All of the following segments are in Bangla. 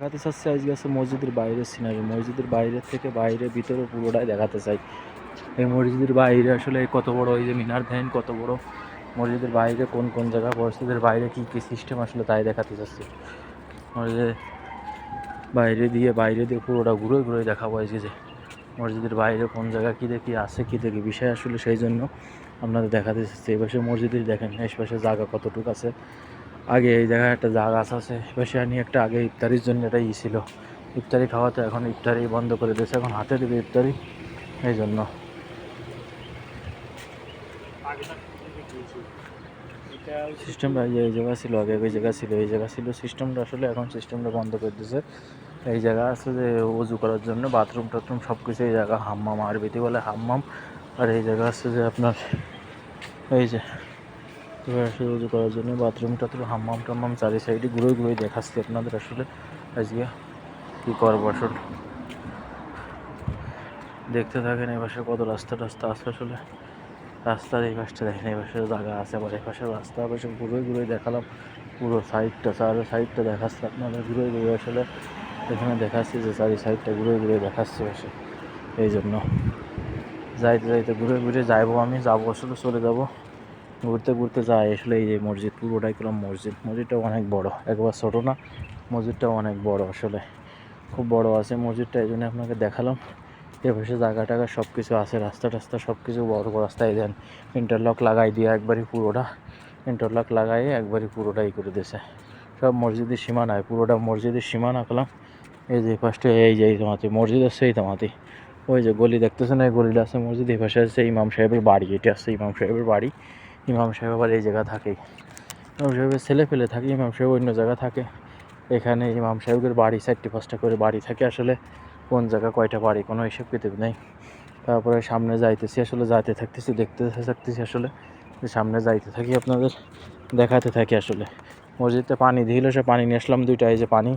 দেখাতে চাচ্ছি আজকে আছে মসজিদের বাইরের সিনারি মসজিদের বাইরের থেকে বাইরে ভিতরে পুরোটাই দেখাতে চাই। এই মসজিদের বাইরে আসলে কত বড় এই যে মিনার ধ্যান, কত বড় মসজিদের বাইরে কোন কোন জায়গা, মসজিদের বাইরে কী কী সিস্টেম আসলে তাই দেখাতে চাচ্ছি। মসজিদের বাইরে দিয়ে বাইরে দিয়ে পুরোটা ঘুরে ঘুরে দেখাবো আজকে যে মসজিদের বাইরে কোন জায়গা, কী দেখি, আছে কী দেখি, বিষয় আসলে সেই জন্য আপনাদের দেখাতে চাচ্ছি। এই পাশে মসজিদের দেখেন এই পাশে জায়গা কতটুকু আছে। আগে এই জায়গায় একটা জায়গা আছে এপাশে আনি একটা আগে ইফতারির জন্য এটা ই ছিল। ইফতারি খাওয়াতে এখন ইফতারি বন্ধ করে দিয়েছে, এখন হাতে দেবে ইফতারি, এই জন্য। সিস্টেমটা যে এই জায়গা ছিল, আগে ওই জায়গা ছিল, এই জায়গা ছিল। সিস্টেমটা আসলে এখন সিস্টেমটা বন্ধ করে দিয়েছে। এই জায়গা আছে যে উজু করার জন্য বাথরুম টাথরুম সব কিছু এই জায়গা, হাম্মাম, আরবিতে বলে হাম্মাম। আর এই জায়গা আছে যে আপনার, এই যে উজু করার জন্য। বাথরুম টাথরুম হাম্মাম টাম্মাম চারি সাইডে ঘুরে ঘুরে দেখাচ্ছি আপনাদের আসলে। আজকে কী করব আসলে? দেখতে থাকেন এই পাশে কত রাস্তা টাস্তা আছে আসলে। রাস্তার এই পাশটা দেখেন, এই পাশে জায়গা আছে আবার এই পাশে রাস্তা পাশে ঘুরে ঘুরে দেখালাম পুরো সাইডটা চার সাইডটা দেখাচ্ছে আপনাদের ঘুরে ঘুরে আসলে এখানে দেখাচ্ছি যে চারি সাইডটা ঘুরে ঘুরে দেখাচ্ছে আসে এই জন্য যাইতে যাইতে ঘুরে ঘুরে যাইবো আমি, যাব আসলে, চলে যাব। ঘুরতে ঘুরতে যাই আসলে এই যে মসজিদ, পুরোটাই করলাম মসজিদ। মসজিদটা অনেক বড়, একবার ছোটো না মসজিদটা অনেক বড় আসলে। খুব বড় আছে মসজিদটা, এই জন্য আপনাকে দেখালাম। এপাশে জায়গা টাগা সব কিছু আছে, রাস্তা টাস্তা সব কিছু বড় বড় রাস্তায় দেন ইন্টারলক লাগাই দিয়ে একবারই পুরোটা ইন্টারলক লাগাই একবারই পুরোটাই করে দিয়েছে। সব মসজিদের সীমানায় পুরোটা মসজিদের সীমানা করলাম এই যে ফার্স্টে এই যে এই তোমাতে মসজিদ আছে এই তোমাতে ওই যে গলি দেখতেছেন, এই গলিটা আছে মসজিদ এই পাশে আছে ইমাম সাহেবের বাড়ি, এটা আছে ইমাম সাহেবের বাড়ি। ইমাম সাহেব আবার এই জায়গা থাকেই ইমাম সাহেবের ছেলে ফেলে থাকে, ইমাম সাহেব অন্য জায়গা থাকে। এখানে ইমাম সাহেবের বাড়ি, চারটি পাঁচটা করে বাড়ি থাকে আসলে। কোন জায়গা কয়টা বাড়ি, কোনো হিসেব কিতাব নেই। তারপরে সামনে যাইতেছি আসলে, যাইতে থাকতেছি, দেখতে থাকতেছি আসলে। সামনে যাইতে থাকি আপনাদের, দেখাতে থাকি আসলে। মসজিদে পানি দিল, সে পানি নিয়ে আসলাম দুইটা, এই যে পানি।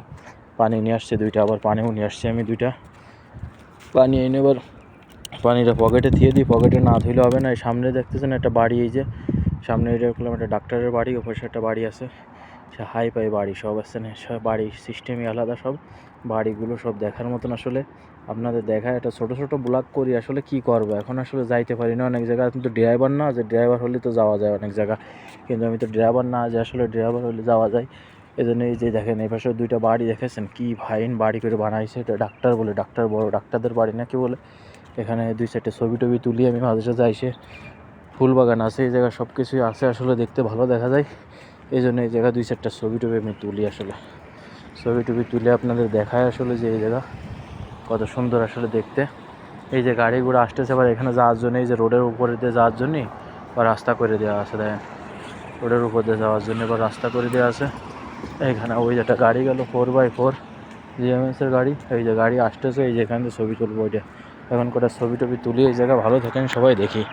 পানি নিয়ে আসছে দুইটা, আবার পানিও নিয়ে আসছি আমি দুইটা। পানি এনে এবার পানিটা পকেটে দিয়ে দিই, পকেটে না ধুইলে হবে না। সামনে দেখতেছেন একটা বাড়ি, এই যে সামনে এটা করলাম একটা ডাক্তারের বাড়ি, ওপাশে একটা বাড়ি আছে। সে হাই পাই বাড়ি, সব আছে না? সব বাড়ির সিস্টেমই আলাদা সব। বাড়িগুলো সব দেখার মতন আসলে আপনাদের দেখায়। একটা ছোটো ছোটো ব্লগ করি, আসলে কি করব? এখন আসলে যাইতে পারি না। অনেক জায়গায় কিন্তু ড্রাইভার না, যে ড্রাইভার হলে তো যাওয়া যায় অনেক জায়গা। কিন্তু আমি তো ড্রাইভার না, যে আসলে ড্রাইভার হলে যাওয়া যায়। এই জন্য এই যে দেখেন, এই পাশে দুইটা বাড়ি দেখেছেন? কি ভাইন বাড়ি করে বানাইছে এটা ডাক্তার বলে। ডাক্তার বড়, ডাক্তারদের বাড়ি নাকি বলে। এখানে দুই সাইডে ছবি টবি তুলি, আমি মাঝে সাঝে আইসে ফুল বাগান আছে, এই জায়গা সব কিছুই আছে আসলে, দেখতে ভালো দেখা যায়। এই জন্য এই জায়গা দুই চারটা ছবি টবি আমি তুলি আসলে। ছবি টবি তুলে আপনাদের দেখায় আসলে যে এই জায়গা, কত সুন্দর আসলে দেখতে। এই যে গাড়িগুলো আসতেছে, আবার এখানে যাওয়ার জন্য, এই যে রোডের উপরে দিয়ে যাওয়ার জন্যই বা রাস্তা করে দেওয়া আছে, দেখেন। রোডের উপর দিয়ে যাওয়ার জন্য, বা রাস্তা করে দেওয়া আছে। এইখানে ওই যে একটা গাড়ি গেল ফোর বাই ফোর জিএমএসের গাড়ি। এই যে গাড়ি আসতেছে, এই যে এখান থেকে ছবি তুলবো, ওইটা। এখন কটা ছবি টবি তুলি, এই জায়গা ভালো থাকেন, সবাই দেখি।